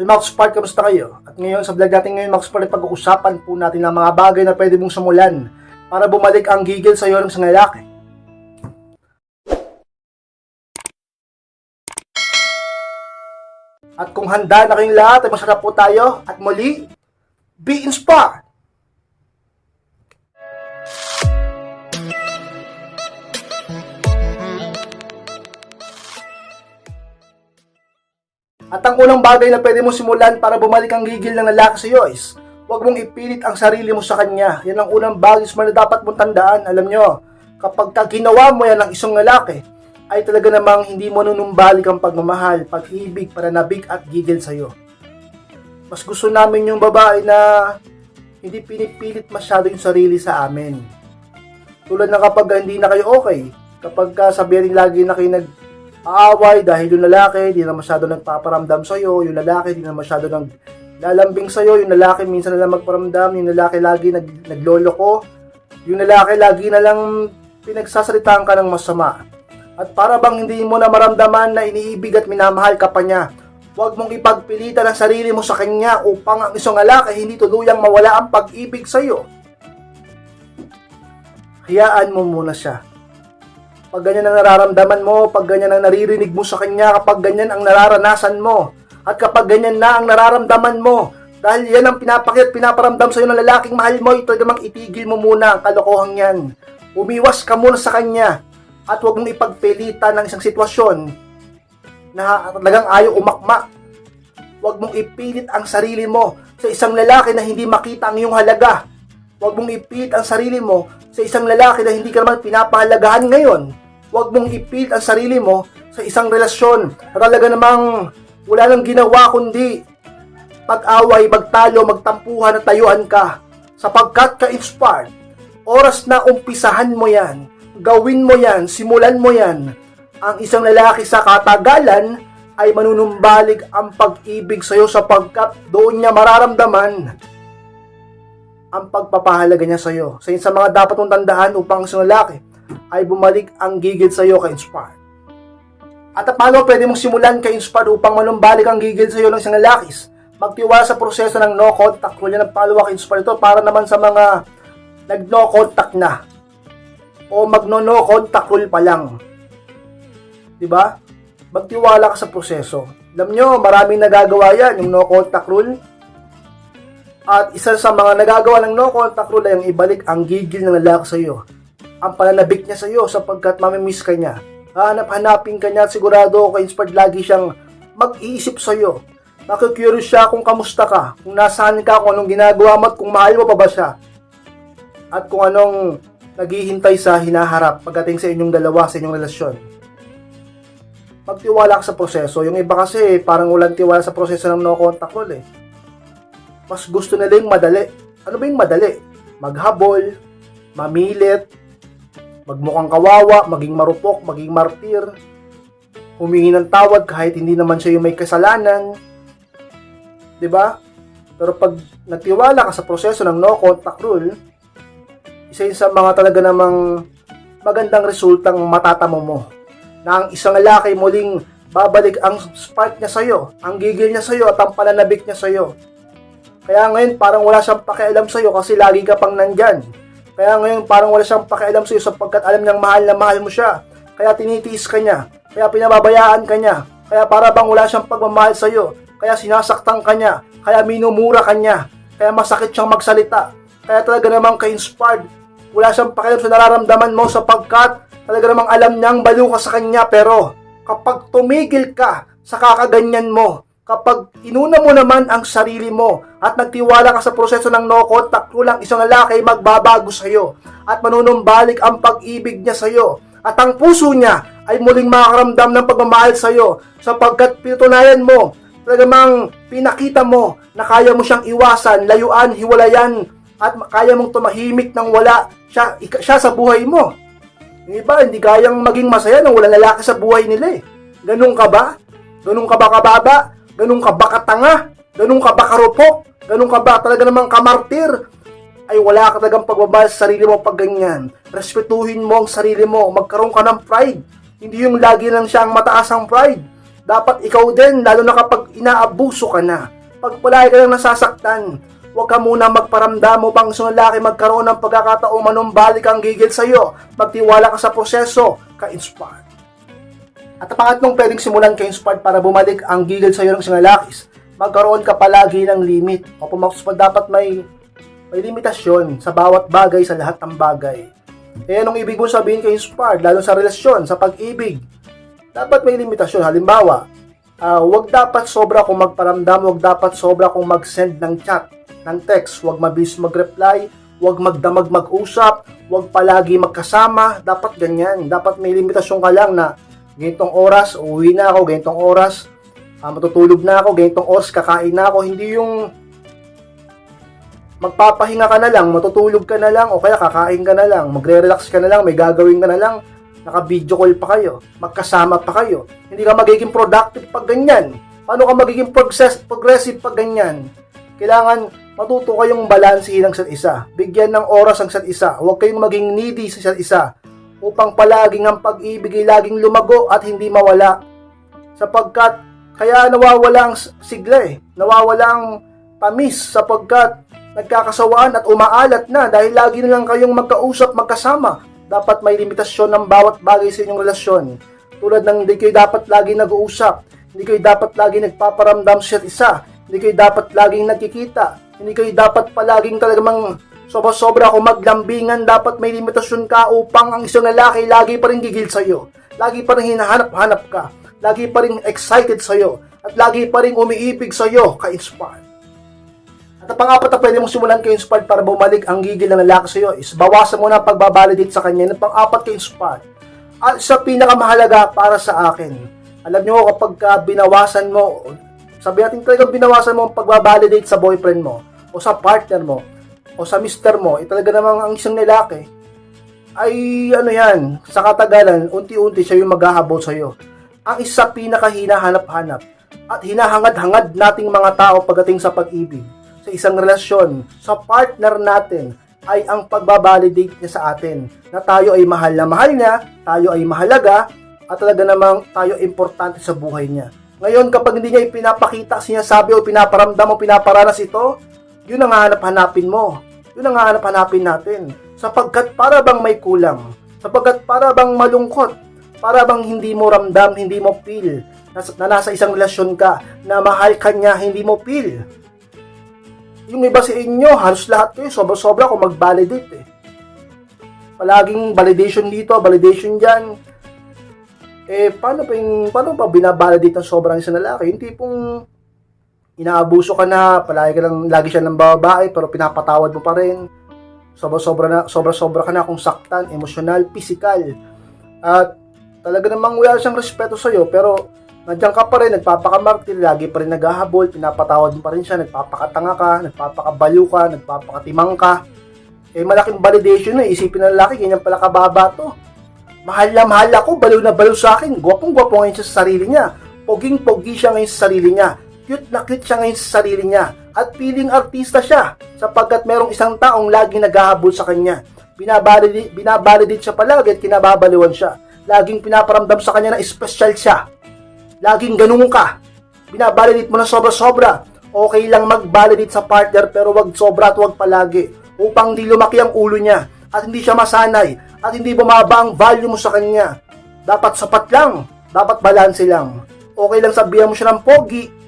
Hey Max Park, kamusta kayo? At ngayon sa vlog natin ngayon Max Park, pag-uusapan po natin ang mga bagay na pwede mong sumulan para bumalik ang gigil sa iyo ng isang lalaki. At kung handa na kayong lahat, ay masarap po tayo. At muli, be inspired! At ang unang bagay na pwede mo simulan para bumalik ang gigil ng lalaki sa iyo is huwag mong ipilit ang sarili mo sa kanya. Yan ang unang bagay na dapat mong tandaan. Alam nyo, kapag ka ginawa mo yan ng isang lalaki, ay talaga namang hindi mo nunumbalik ang pagmamahal, pag-ibig, pananabik at gigil sa iyo. Mas gusto namin yung babae na hindi pinipilit masyado yung sarili sa amin. Tulad na kapag hindi na kayo okay, kapag ka sabihin lagi na kayo nag aaway dahil yung lalaki di na masyado nagpaparamdam sa iyo, yung lalaki di na masyado nag lalambing sa iyo, yung lalaki minsan na lang magparamdam, yung lalaki lagi nag nagloloko, yung lalaki lagi na lang pinagsasalitaan ka ng masama. At para bang hindi mo na maramdaman na iniibig at minamahal ka pa niya, huwag mong ipagpilitan ang sarili mo sa kanya upang ang isang lalaki hindi tuluyang mawala ang pag-ibig sa iyo. Hayaan mo muna siya pag ganyan ang nararamdaman mo, pag ganyan ang naririnig mo sa kanya, kapag ganyan ang nararanasan mo, at kapag ganyan na ang nararamdaman mo, dahil yan ang pinapakit, pinaparamdam sa iyo ng lalaking mahal mo, ito namang itigil mo muna ang kalokohan yan. Umiwas ka muna sa kanya, at huwag mong ipagpilitan ng isang sitwasyon na talagang ayaw umakma. Huwag mong ipilit ang sarili mo sa isang lalaki na hindi makita ang iyong halaga. Huwag mong ipilit ang sarili mo sa isang lalaki na hindi ka naman pinapahalagahan ngayon. Huwag mong ipilit ang sarili mo sa isang relasyon na talaga namang wala nang ginawa kundi pag-away, magtalo, magtampuhan at tayuan ka. Sapagkat ka-inspired, oras na umpisahan mo yan, gawin mo yan, simulan mo yan. Ang isang lalaki sa katagalan ay manunumbalik ang pag-ibig sa iyo sapagkat doon niya mararamdaman ang pagpapahalaga niya sa iyo. Sa sa mga dapat mong tandaan upang sa lalaki ay bumalik ang gigil sa iyo ka-inspired. At paano pwede mong simulan ka-inspired upang manumbalik ang gigil sa iyo ng isang lalaki? Magtiwala sa proseso ng no contact rule yan ang palawa ka-inspired ito para naman sa mga nag-no contact na o magno-no contact rule pa lang. 'Di ba? Magtiwala ka sa proseso. Alam nyo, maraming nagagawa yan, yung no contact rule. At isa sa mga nagagawa ng no contact rule ay ang ibalik ang gigil ng lalaki sa iyo. Ang pananabik niya sa iyo sapagkat mamimiss ka niya. Hanap-hanapin ka niya at sigurado ka inspired lagi siyang mag-iisip sa iyo. Nakikurious siya kung kamusta ka, kung nasaan ka, kung anong ginagawa mo at kung mahal mo pa ba siya. At kung anong naghihintay sa hinaharap pagdating sa inyong dalawa sa inyong relasyon. Magtiwala ka sa proseso. Yung iba kasi parang walang tiwala sa proseso ng no contact rule eh mas gusto nila yung madali. Ano ba yung madali? Maghabol, mamilit, magmukhang kawawa, maging marupok, maging martir, humingi ng tawad kahit hindi naman siya yung may kasalanan. 'Di ba? Pero pag nagtiwala ka sa proseso ng no contact rule, isa yun sa mga talaga namang magandang resultang matatamo mo. Na ang isang lalaki muling babalik ang spark niya sa'yo, ang gigil niya sa'yo at ang pananabik niya sa'yo. Kaya ngayon parang wala siyang pakialam sa iyo kasi lagi ka pang nandyan. Kaya ngayon parang wala siyang pakialam sa iyo sapagkat alam niyang mahal na mahal mo siya. Kaya tinitiis ka niya. Kaya pinababayaan ka niya. Kaya para bang wala siyang pagmamahal sa iyo. Kaya sinasaktan ka niya. Kaya minumura ka niya. Kaya masakit siyang magsalita. Kaya talaga namang ka-inspired. Wala siyang pakialam sa nararamdaman mo sapagkat talaga namang alam niyang baliw ka sa kanya. Pero kapag tumigil ka sa kakaganyan mo, kapag inuna mo naman ang sarili mo at nagtiwala ka sa proseso ng no contact, kulang isang lalaki magbabago sa iyo at manunumbalik ang pag-ibig niya sa iyo at ang puso niya ay muling makaramdam ng pagmamahal sa iyo sapagkat pinatunayan mo talagang pinakita mo na kaya mo siyang iwasan, layuan, hiwalayan at kaya mong tumahimik nang wala siya, siya sa buhay mo. Yung iba, hindi kayang maging masaya nang wala lalaki sa buhay nila eh. Ganun ka ba? Ganun ka ba kababa? Ganun ka ba katanga? Ganun ka ba karupok? Ganun ka ba talaga namang kamartir? Ay wala ka talagang pagmamahal sa sarili mo pag ganyan. Respetuhin mo ang sarili mo. Magkaroon ka ng pride. Hindi yung lagi lang siyang mataas ang pride. Dapat ikaw din, lalo na kapag inaabuso ka na. Pag palagi ka lang nasasaktan, huwag ka muna magparamdam mo pang isang lalaki magkaroon ng pagkakataong manumbalik ang gigil sa'yo. Magtiwala ka sa proseso, ka-inspired. At ang pangatlong pwedeng simulan ka-inspired para bumalik ang gigil sa'yo ng isang lalaki, magkaroon ka palagi ng limit. O pumakus pa dapat may may limitasyon sa bawat bagay sa lahat ng bagay. Eh, anong ibig mo sabihin kay inspired, lalo sa relasyon, sa pag-ibig? Dapat may limitasyon. Halimbawa, ah, wag dapat sobra kung magparamdam, wag dapat sobra kung mag-send ng chat, ng text, wag mabilis mag-reply, wag magdamag mag-usap, wag palagi magkasama, dapat ganyan. Dapat may limitasyon ka lang na ganitong oras, uuwi na ako, ganitong oras, ah, matutulog na ako, ganitong oras, kakain na ako. Hindi yung magpapahinga ka na lang, matutulog ka na lang, o kaya kakain ka na lang, magre-relax ka na lang, may gagawin ka na lang, naka-video call pa kayo, magkasama pa kayo. Hindi ka magiging productive pag ganyan. Paano ka magiging progress, progressive pag ganyan? Kailangan matuto kayong balansehin ang isa't isa. Bigyan ng oras ang isa't isa. Huwag kayong maging needy sa isa't isa upang palaging ang pag-ibig ay laging lumago at hindi mawala. Sapagkat kaya nawawala ang sigla eh. Nawawala ang tamis sapagkat nagkakasawaan at umaalat na dahil lagi na lang kayong magkausap, magkasama. Dapat may limitasyon ng bawat bagay sa inyong relasyon. Tulad ng hindi kayo dapat lagi nag-uusap, hindi kayo dapat lagi nagpaparamdam sa isa, hindi kayo dapat laging nagkikita, hindi kayo dapat palaging talagang sobra-sobra kung maglambingan, dapat may limitasyon ka upang ang isang lalaki lagi pa rin gigil sa'yo. Lagi pa rin hinahanap-hanap ka. Lagi pa rin excited sa'yo. At lagi pa rin umiibig sa'yo, ka-inspired. At ang pangapat na pwede mong simulan kay inspired para bumalik ang gigil ng lalaki sa'yo is bawasan mo na pagbabalidate sa kanya ng pang-apat kay inspired. At sa pinakamahalaga para sa akin, alam nyo kapag ka binawasan mo, sabi natin talagang binawasan mo ang pagbabalidate sa boyfriend mo, o sa partner mo, o sa mister mo, eh talaga namang ang isang lalaki, ay ano yan, sa katagalan, unti-unti siya yung maghahabol sa'yo. Ang isa pinakahinahanap-hanap at hinahangad-hangad nating mga tao pagdating sa pag-ibig, sa isang relasyon, sa partner natin, ay ang pagbabalidate niya sa atin na tayo ay mahal na mahal niya, tayo ay mahalaga, at talaga namang tayo importante sa buhay niya. Ngayon, kapag hindi niya ipinapakita, sinasabi o pinaparamdam o pinaparanas ito, yun ang hanap-hanapin mo. Yun ang hanap-hanapin natin. Sapagkat para bang may kulang, sapagkat para bang malungkot, para bang hindi mo ramdam, hindi mo feel, na, na nasa isang relasyon ka, na mahal ka niya, hindi mo feel. Yung iba sa inyo, halos lahat kayo, sobra-sobra kung mag-validate eh. Palaging validation dito, validation dyan. Eh, paano pa yung, paano pa binabalidate ng sobrang isang lalaki? Yung tipong inaabuso ka na, palagi ka lang, lagi siya ng babae, pero pinapatawad mo pa rin. Sobra-sobra na, sobra-sobra ka na kung saktan, emosyonal, physical. At talaga namang wala siyang respeto sa'yo, pero nandiyan ka pa rin, nagpapakamartir, lagi pa rin naghahabol, pinapatawad mo pa rin siya, nagpapakatanga ka, nagpapakabaliw ka, nagpapakatimang ka. Eh, malaking validation na, isipin ng lalaki, ganyan pala kababa to. Mahal na mahal ako, baliw na baliw sa akin, gwapong gwapo ngayon siya sa sarili niya. Poging pogi siya ngayon sa sarili niya. Cute na cute siya ngayon sa sarili niya. At piling artista siya, sapagkat merong isang taong laging naghahabol sa kanya. Binabalidate, binabalidate siya palagi at kinababaliwan siya. Laging pinaparamdam sa kanya na espesyal siya. Laging ganun ka. Binabalidate mo na sobra-sobra. Okay lang mag-validate sa partner pero wag sobra at wag palagi upang di lumaki ang ulo niya at hindi siya masanay at hindi bumaba ang value mo sa kanya. Dapat sapat lang. Dapat balanse lang. Okay lang sabihan mo siya ng pogi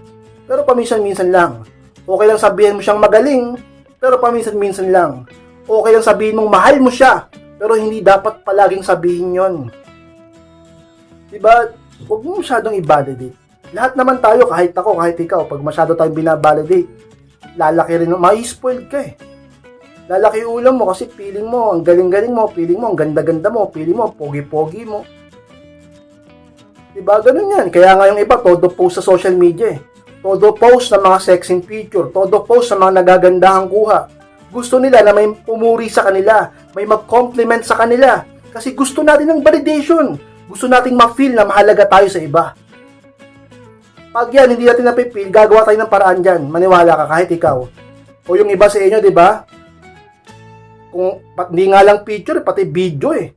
pero paminsan-minsan lang. Okay lang sabihin mo siyang magaling pero paminsan-minsan lang. Okay lang sabihin mong mahal mo siya pero hindi dapat palaging sabihin yon. Diba? Huwag mo masyadong i-validate. Lahat naman tayo, kahit ako, kahit ikaw, pag masyado tayong binabalidate, lalaki rin, ma-spoiled ka eh. Lalaki ulam mo kasi feeling mo, ang galing-galing mo, feeling mo, ang ganda-ganda mo, feeling mo, pogi-pogi mo. Diba? Ganun yan. Kaya nga yung iba, todo post sa social media eh. Todo post ng mga sexing picture, todo post ng mga nagagandahang kuha. Gusto nila na may pumuri sa kanila, may mag-compliment sa kanila. Kasi gusto natin ng validation. Gusto nating ma-feel na mahalaga tayo sa iba. Pag yan, hindi natin napipil, gagawa tayo ng paraan dyan. Maniwala ka kahit ikaw. O yung iba sa inyo, di ba? Kung hindi nga lang picture, pati video eh.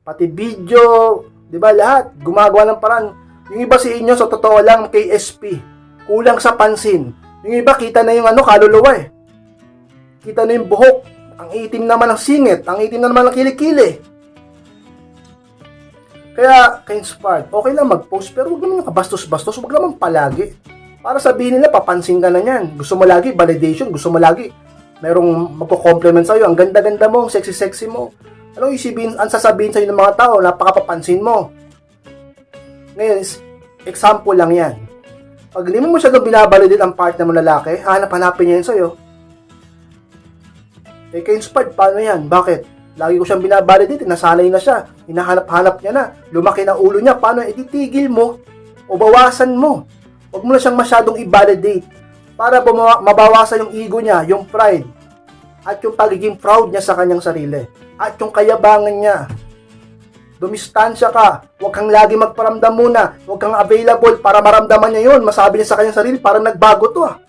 Pati video, di ba lahat, gumagawa ng paraan. Yung iba sa inyo, sa totoo lang, KSP, kulang sa pansin. Yung iba, kita na yung ano, kaluluwa eh. Kita na yung buhok. Ang itim naman ng singit, ang itim na naman ng kilikili. Kaya, ka-inspired, okay lang mag-post, pero huwag naman kabastos-bastos, huwag naman palagi. Para sabihin nila, papansin ka na yan. Gusto mo lagi, validation, gusto mo lagi. Merong magko-compliment sa'yo, ang ganda-ganda mo, ang sexy-sexy mo. Anong isipin, ang sasabihin sa'yo ng mga tao, napakapapansin mo. Ngayon, example lang yan. Pag hindi mo masyadong binabalidate ang partner mo lalaki, hanap-hanapin niya yun sa'yo. Eh, ka-inspired, paano yan? Bakit? Lagi ko siyang binabalidate, nasanay na siya. Hinahanap-hanap niya na. Lumaki na ulo niya. Paano? Eh, titigil mo o bawasan mo. Huwag mo na siyang masyadong i-validate para mabawasan yung ego niya, yung pride, at yung pagiging proud niya sa kanyang sarili, at yung kayabangan niya. Dumistansya ka. Huwag kang lagi magparamdam muna. Huwag kang available para maramdaman niya yun. Masabi niya sa kanyang sarili, parang nagbago to ah.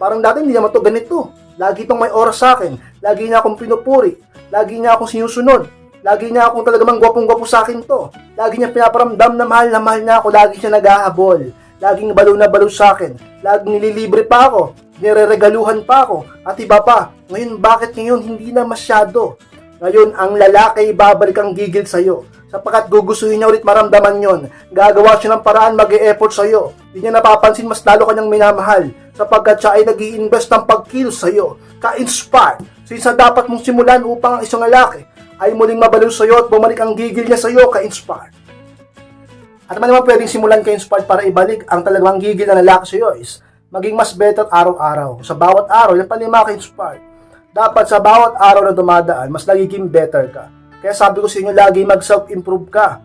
Parang dati hindi naman to ganito. Lagi itong may oras sa akin. Lagi niya akong pinupuri. Lagi niya akong sinusunod. Lagi niya akong talagang gwapong-gwapo sa akin to. Lagi niya pinaparamdam na mahal na mahal niya ako. Lagi siya naghahabol. Laging balo na balo sa akin. Laging nililibre pa ako. Nireregaluhan pa ako. At iba pa. Ngayon, bakit ngayon hindi na masyado? Ngayon, ang lalaki babalik ang gigil sa'yo. Sapagkat gugustuhin niya ulit maramdaman yon. Gagawa siya ng paraan mag effort sa'yo. Hindi niya napapansin mas lalo kanyang minamahal. Sapagkat siya ay nag invest ng pagkilos sa'yo. Ka-inspire. Since na dapat mong simulan upang ang isang lalaki ay muling mabaliw sa'yo at bumalik ang gigil niya sa'yo, ka-inspire. At naman naman pwedeng simulan ka-inspired para ibalik ang talagang gigil na lalaki sa'yo is maging mas better araw-araw. Sa bawat araw, yung mga ka-inspired dapat sa bawat araw na dumadaan, mas nagiging better ka. Kaya sabi ko sa inyo, lagi mag-self-improve ka.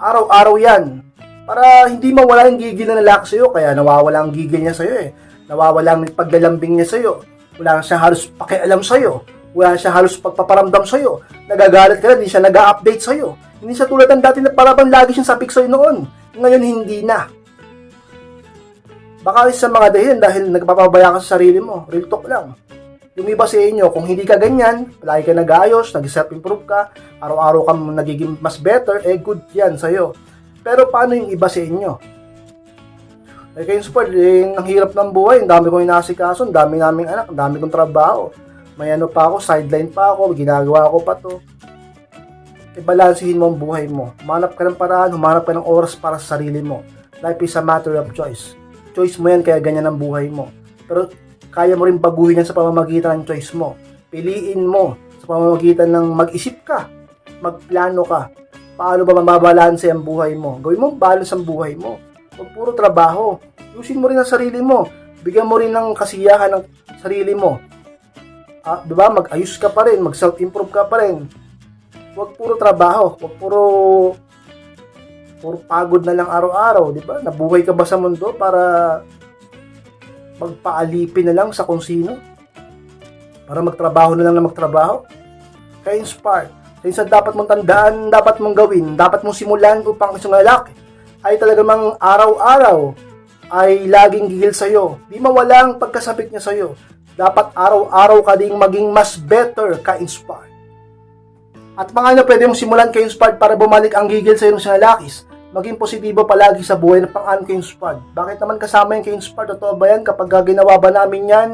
Araw-araw yan. Para hindi mawala yung gigil na lalaki sa'yo, kaya nawawala ang gigil niya sa'yo eh. Nawawala ang paglalambing niya sa'yo. Wala siya halos pakialam sa'yo. Wala siya halos pagpaparamdam sa'yo. Nagagalit ka na, hindi siya nag-update sa'yo. Hindi siya tulad ng dati na parabang lagi siyang sapik sa'yo noon. Ngayon, hindi na. Baka sa mga dahilan dahil nagpapabaya ka sa sarili mo. Real talk lang iba sa inyo, kung hindi ka ganyan, lagi ka nag-ayos, nag-self-improve ka, araw-araw ka nagiging mas better, eh good yan sa'yo. Pero paano yung iba sa inyo? Eh kayo support, eh, ang hirap ng buhay, ang dami kong inasikaso, ang dami naming anak, ang dami kong trabaho. May ano pa ako, sideline pa ako, ginagawa ko pa to. E balansihin mo ang buhay mo. Humanap ka ng paraan, humanap ka ng oras para sa sarili mo. Life is a matter of choice. Choice mo yan, kaya ganyan ang buhay mo. Pero kaya mo rin baguhin yan sa pamamagitan ng choice mo. Piliin mo sa pamamagitan ng mag-isip ka, magplano ka. Paano ba mababalanse ang buhay mo? Gawin mo balance ang buhay mo. Huwag puro trabaho. Yusin mo rin ang sarili mo. Bigyan mo rin ng kasiyahan ng sarili mo. Ah, 'di ba? Mag-ayos ka pa rin, mag-self-improve ka pa rin. Huwag puro trabaho, huwag puro puro pagod na lang araw-araw, 'di ba? Nabuhay ka ba sa mundo para magpaalipin na lang sa kung sino? Para magtrabaho na lang na magtrabaho? Kaya inspired. Kaya isa dapat mong tandaan, dapat mong gawin, dapat mong simulan upang isang lalaki ay talaga mang araw-araw ay laging gigil sa'yo. Di mawala ang pagkasabik niya sa'yo. Dapat araw-araw ka ding maging mas better ka-inspired. At mga na pwede mong simulan ka-inspired para bumalik ang gigil sa'yo ng isang lalakis maging positibo palagi sa buhay ng pang-an ka-inspired. Bakit naman kasama yung ka-inspired? Totoo ba yan? Kapag ginawa ba namin yan,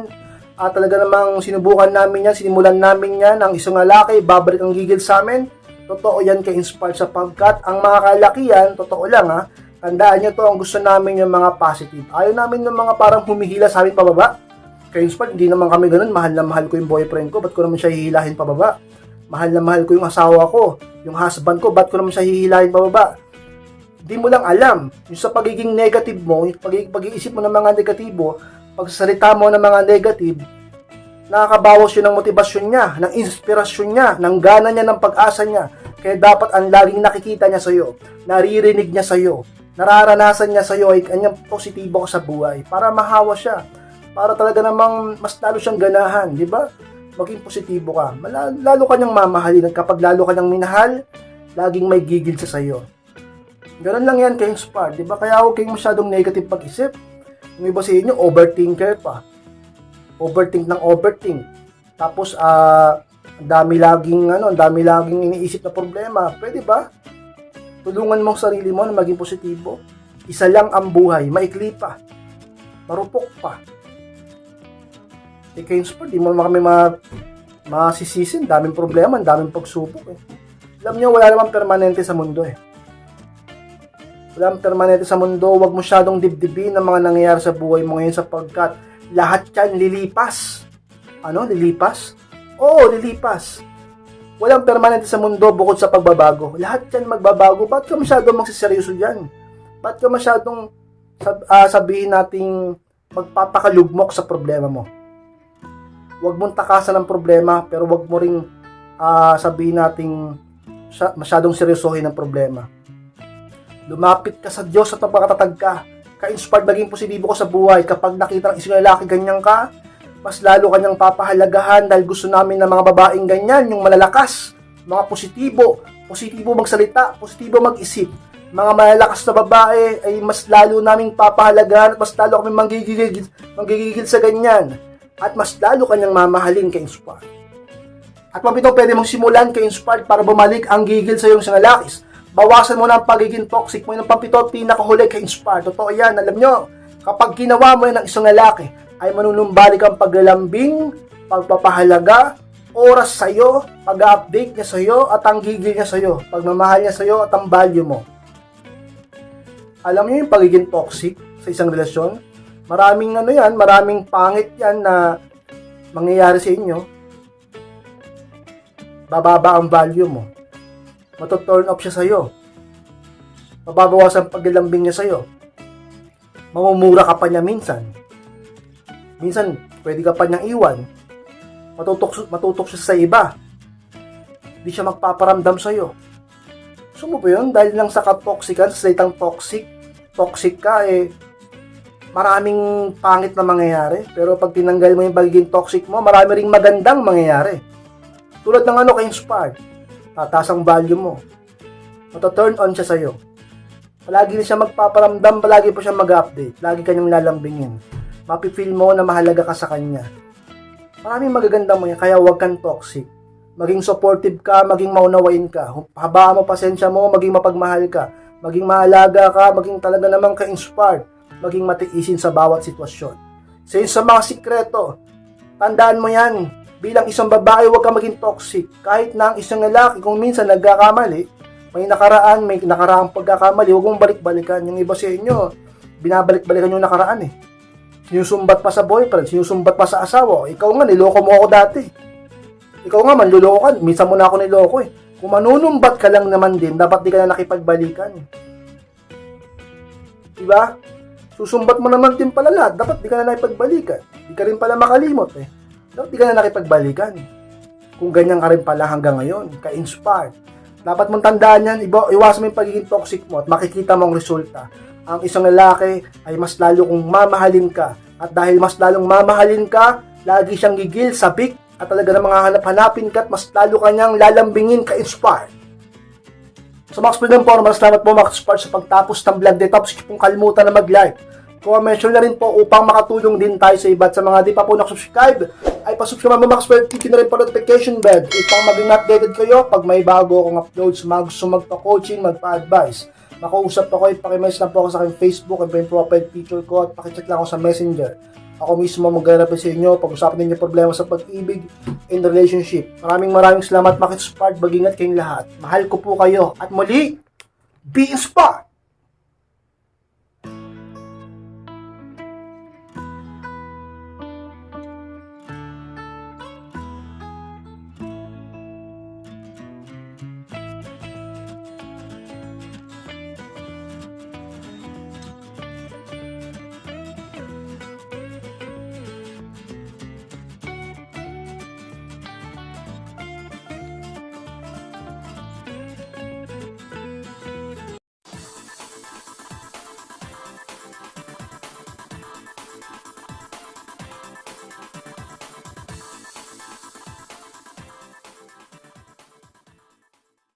at talaga namang sinubukan namin yan, sinimulan namin yan, ang isang lalaki, babalik ang gigil sa amin, totoo yan ka-inspired sapagkat ang mga kalakihan, totoo lang ha, tandaan nyo to, ang gusto namin yung mga positive. Ayaw namin yung mga parang humihila sa amin pababa. Ka-inspired, hindi naman kami ganun, mahal na mahal ko yung boyfriend ko, ba't ko naman siya hihilahin pababa? Mahal na mahal ko yung asawa ko, yung husband ko, ba't ko naman siya hihilahin pababa? Di mo lang alam. Yung sa pagiging negative mo, yung pag- pag-iisip mo ng mga negatibo, pagsasalita mo ng mga negative, nakakabawas yun ng motibasyon niya, ng inspirasyon niya, ng gana niya, ng pag-asa niya. Kaya dapat ang laging nakikita niya sa'yo, naririnig niya sa'yo, nararanasan niya sa'yo ay kanyang positibo ka sa buhay para mahawa siya. Para talaga namang mas lalo siyang ganahan, di ba? Maging positibo ka. Lalo ka niyang mamahalin kapag lalo ka niyang minahal, laging may gigil siya sa'yo. Ganun lang yan kay inspired, di ba? Kaya huwag kayong masyadong negative pag-isip. Yung iba sa inyo, overthinker pa. Overthink ng overthink. Tapos, ah, ang dami laging, ano, dami laging iniisip na problema. Pwede ba? Tulungan mo ang sarili mo na maging positibo. Isa lang ang buhay, maikli pa. Marupok pa. Eh, kayo di mo kami ma masisisin. Daming problema, daming pagsubok eh. Alam nyo, wala namang permanente sa mundo eh. Namang permanente sa mundo. Huwag mo syadong dibdibin ang mga nangyayari sa buhay mo ngayon sapagkat lahat yan lilipas. Ano? Lilipas? Oo, lilipas. Walang permanente sa mundo bukod sa pagbabago. Lahat yan magbabago. Ba't ka masyadong magsiseryoso dyan? Ba't ka masyadong sab- ah, sabihin nating magpapakalugmok sa problema mo? Huwag mong takasan ng problema, pero huwag mo ring ah, sabihin nating sya- masyadong seryosohin ang problema. Lumapit ka sa Diyos at magpakatatag ka. Ka-inspired maging positibo ka sa buhay. Kapag nakita ng isang lalaki ganyan ka, mas lalo kanyang papahalagahan dahil gusto namin ng mga babaeng ganyan, yung malalakas, mga positibo, positibo magsalita, positibo mag-isip. Mga malalakas na babae ay mas lalo naming papahalagahan at mas lalo kami manggigigil, manggigigil sa ganyan. At mas lalo kanyang mamahalin kay Inspired. At mapito pwede mong simulan kay Inspired para bumalik ang gigil sa iyong sangalakis. Bawasan mo na ang pagiging toxic mo. Yung pampito, pinakahuli kay Inspired. Totoo yan, alam nyo. Kapag ginawa mo yan ng isang lalaki, ay manunumbalik ang paglalambing, pagpapahalaga, oras sa'yo, pag-update niya sa'yo, at ang gigil niya sa'yo, pagmamahal niya sa'yo, at ang value mo. Alam niyo yung pagiging toxic sa isang relasyon? Maraming ano yan, maraming pangit yan na mangyayari sa inyo. Bababa ang value mo. Matuturn off siya sa'yo. Mababawas ang paglalambing niya sa'yo. Mamumura ka pa niya minsan. Minsan, pwede ka pa niyang iwan. Matutok, matutok siya sa iba. Hindi siya magpaparamdam sa'yo. Gusto mo yun? Dahil lang sa katoxican, sa salitang toxic, toxic ka, eh, maraming pangit na mangyayari. Pero pag tinanggal mo yung pagiging toxic mo, marami ring magandang mangyayari. Tulad ng ano kay Inspired, tataas ang value mo. Mata-turn on siya sa'yo. Palagi na siya magpaparamdam, palagi po siya mag-update. Lagi kanyang lalambingin. Mapifeel mo na mahalaga ka sa kanya. Maraming magaganda mo yan, kaya huwag kang toxic. Maging supportive ka, maging maunawain ka. Habaan mo pasensya mo, maging mapagmahal ka. Maging mahalaga ka, maging talaga namang ka-inspired. Maging matiisin sa bawat sitwasyon. Sa sa mga sikreto, tandaan mo yan, bilang isang babae, huwag ka maging toxic. Kahit na ang isang lalaki, kung minsan nagkakamali, may nakaraan, may nakaraang pagkakamali, huwag mong balik-balikan. Yung iba sa inyo, binabalik-balikan yung nakaraan eh. Sinusumbat pa sa boyfriend, sinusumbat pa sa asawa. Ikaw nga, niloko mo ako dati. Ikaw nga, manluloko ka. Minsan mo na ako niloko eh. Kung manunumbat ka lang naman din, dapat di ka na nakipagbalikan. Diba? Susumbat mo naman din pala lahat. Dapat di ka na nakipagbalikan. Di ka rin pala makalimot eh. Dapat di ka na nakipagbalikan. Kung ganyan ka rin pala hanggang ngayon, ka-inspired. Dapat mong tandaan yan, iba, iwasan mo yung pagiging toxic mo at makikita mo ang resulta. Ang isang lalaki ay mas lalo kung mamahalin ka. At dahil mas lalong mamahalin ka, lagi siyang gigil, sabik, at talaga na mga hanap-hanapin ka at mas lalo kanyang lalambingin ka-inspired. So mga Spring po, maraming salamat po mga Spars sa pagtapos ng vlog dito. Tapos kung kalimutan na mag-like. Comment na rin po upang makatulong din tayo sa iba. Sa mga di pa po nakasubscribe, ay pasubscribe mo Spars. Click na rin po notification bell upang maging updated kayo pag may bago akong uploads. Mga gusto magpa-coaching, magpa-advise. Makausap ako, ipakimess lang po ako sa aking Facebook at yung profile picture ko at pakicheck lang ako sa Messenger. Ako mismo magre sa inyo pag-usapan ninyo problema sa pag-ibig in relationship. Maraming maraming salamat mga inspired. Mag-ingat kayong lahat. Mahal ko po kayo. At muli, be inspired!